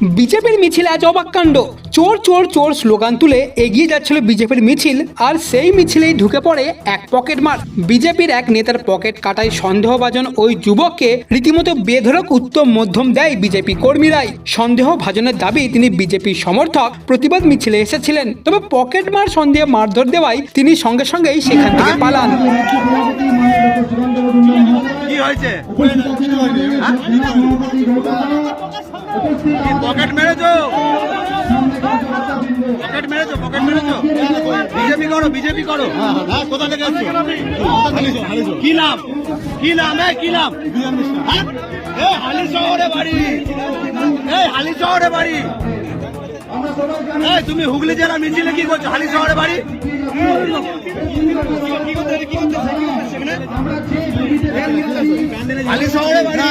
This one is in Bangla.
বিজেপির মিছিল আজ অবাক কাণ্ড। চোর চোর চোর স্লোগান তুলে এগিয়ে যাচ্ছিল বিজেপির মিছিল আর সেই মিছিলেই ঢুকে পড়ে এক পকেট মার। বিজেপির এক নেতার পকেট কাটায় সন্দেহভাজন ওই যুবককে রীতিমতো বেধরক উত্তম মধ্যম দেয় বিজেপি কর্মীরাই। সন্দেহভাজনের দাবি তিনি বিজেপির সমর্থক প্রতিবাদ মিছিলে এসেছিলেন। তবে পকেট মার সন্দেহে মারধর দেওয়ায় তিনি সঙ্গে সঙ্গেই সেখান থেকে পালান। কি হয়েছে? হ্যাঁ? পকেট মেরেছো পকেট মেরেছো পকেট মেরেছো বিজেপি করো বিজেপি করো কোথা থেকে আসছো কি নাম কি নাম এ কি নাম হ্যাঁ? এ হালি শহরে বাড়ি এই হালি শহরে বাড়ি এই তুমি হুগলি জেলা মিছিলে কি করছ হালি শহরে বাড়ি হালি শহরে বাড়ি